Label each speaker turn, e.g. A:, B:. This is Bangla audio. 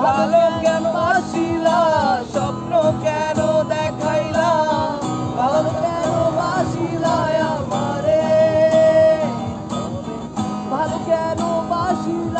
A: ভালো কেন আসিলা স্বপ্ন কেন দেখাইলা? ভালো কেন বাসিলা আমারে? ভালো কেন বাসিলা